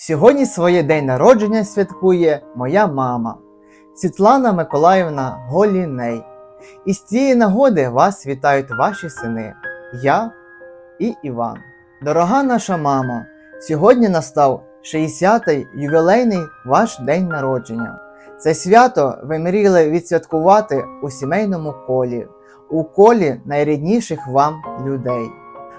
Сьогодні своє день народження святкує моя мама Світлана Миколаївна Голіней. І з цієї нагоди вас вітають ваші сини, я і Іван. Дорога наша мама, сьогодні настав 60-й ювілейний ваш день народження. Це свято ви мріяли відсвяткувати у сімейному колі, у колі найрідніших вам людей.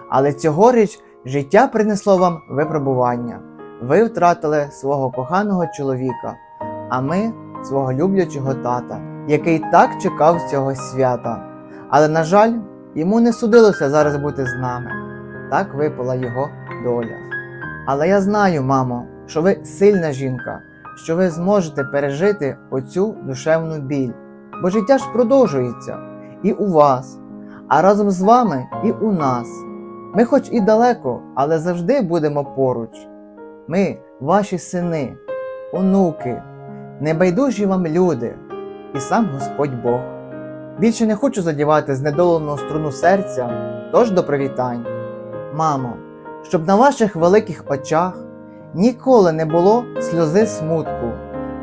Але цьогоріч життя принесло вам випробування. Ви втратили свого коханого чоловіка, а ми свого люблячого тата, який так чекав цього свята. Але, на жаль, йому не судилося зараз бути з нами. Так випала його доля. Але я знаю, мамо, що ви сильна жінка, що ви зможете пережити оцю душевну біль, бо життя ж продовжується і у вас, а разом з вами і у нас. Ми, хоч і далеко, але завжди будемо поруч. Ми, ваші сини, онуки, небайдужі вам люди, і сам Господь Бог. Більше не хочу задівати знедолену струну серця, тож до привітань. Мамо, щоб на ваших великих очах ніколи не було сльози смутку,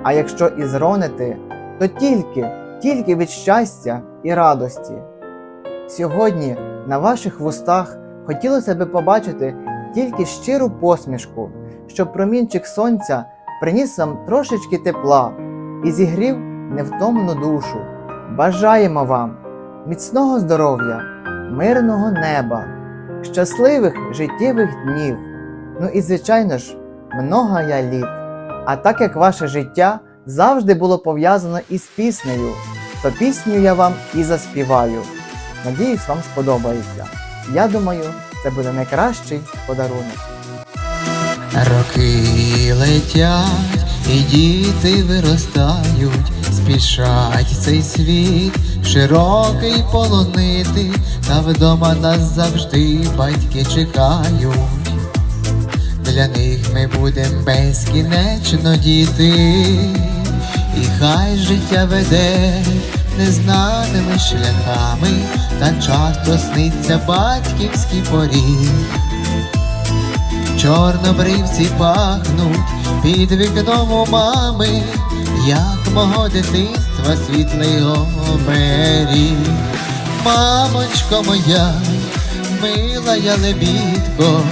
а якщо і зронити, то тільки, тільки від щастя і радості. Сьогодні на ваших вустах хотілося би побачити тільки щиру посмішку, щоб промінчик сонця приніс вам трошечки тепла і зігрів невтомну душу. Бажаємо вам міцного здоров'я, мирного неба, щасливих життєвих днів, ну і, звичайно ж, много я літ. А так як ваше життя завжди було пов'язано із піснею, то пісню я вам і заспіваю. Надіюсь, вам сподобається. Я думаю, це буде найкращий подарунок. Роки летять, і діти виростають, спішать цей світ, широкий полонити, та вдома нас завжди батьки чекають. Для них ми будем безкінечно діти, і хай життя веде незнаними шляхами, та часто сниться батьківський поріг. Чорнобривці пахнуть під вікном у мами, як мого дитинства світлий оберіг. Мамочко моя, мила я лебідко,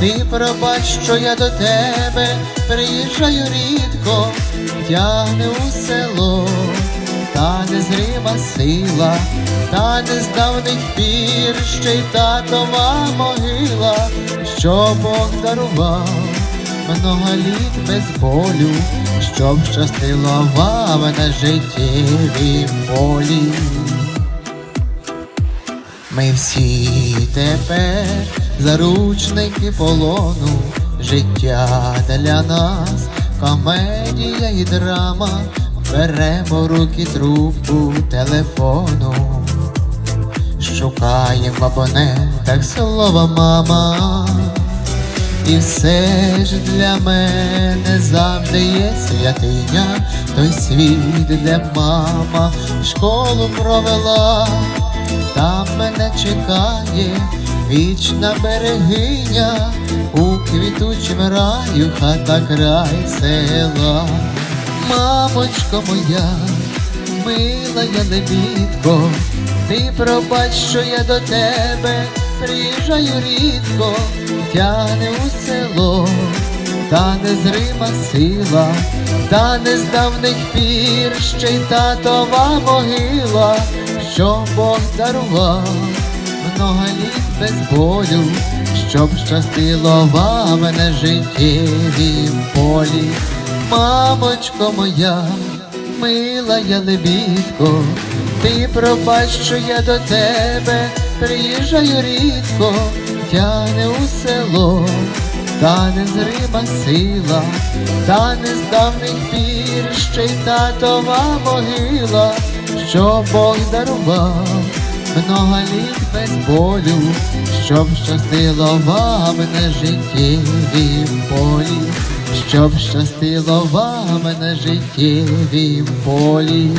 ти пробач, що я до тебе приїжджаю рідко, тягне у село, та незрима сила, та не з пір ще й татова могила, що Бог дарував много літ без болю, щоб щастило вам на життєвім полі. Ми всі тепер заручники полону, життя для нас, комедія і драма, беремо руки трубку телефону, шукаємо в абонентах слово мама. І все ж для мене завжди є святиня, той світ, де мама школу провела, там мене чекає вічна берегиня, у квітучім раю хата край села. Мамочко моя, мила я лебідко, ти пробач, що я до тебе приїжджаю рідко, тяне у село, та незрима сила, та не з давних пір ще й татова могила, що Бог дарував много літ без болю, щоб щастило вам на життєвім полі. Мамочко моя, мила я лебідко, ти пробач, що я до тебе приїжджаю рідко, тяне у село, та незрима сила, та не з давних пір ще й татова могила, що Бог дарував. Много літ без болю, щоб щастило вам на життєвім полі, щоб щастило вам на життєвім полі.